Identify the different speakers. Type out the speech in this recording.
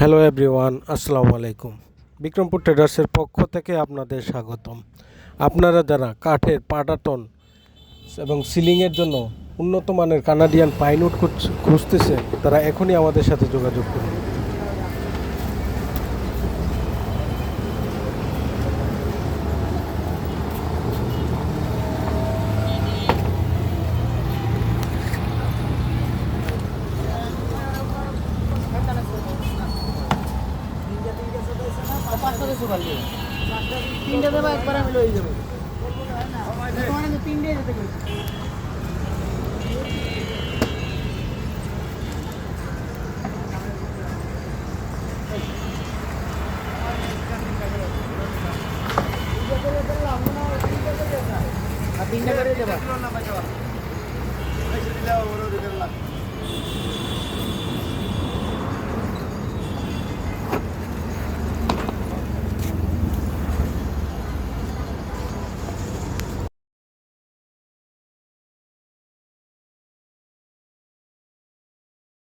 Speaker 1: Hello everyone আসসালামু আলাইকুম বিক্রমপুর ট্রেডার্সের পক্ষ থেকে আপনাদের স্বাগতম। আপনারা যারা কাঠের পাটাটন এবং সিলিংয়ের জন্য উন্নত মানের কানাডিয়ান পাইনউড খুঁজতেছে তারা এখনই আমাদের সাথে যোগাযোগ করুন।
Speaker 2: একসাথে সকাল দিয়ে তিনটে দেবো, একবার আমি লয়ে যাব। তিনটে যেতে গেছি তিনটা করে দেবা।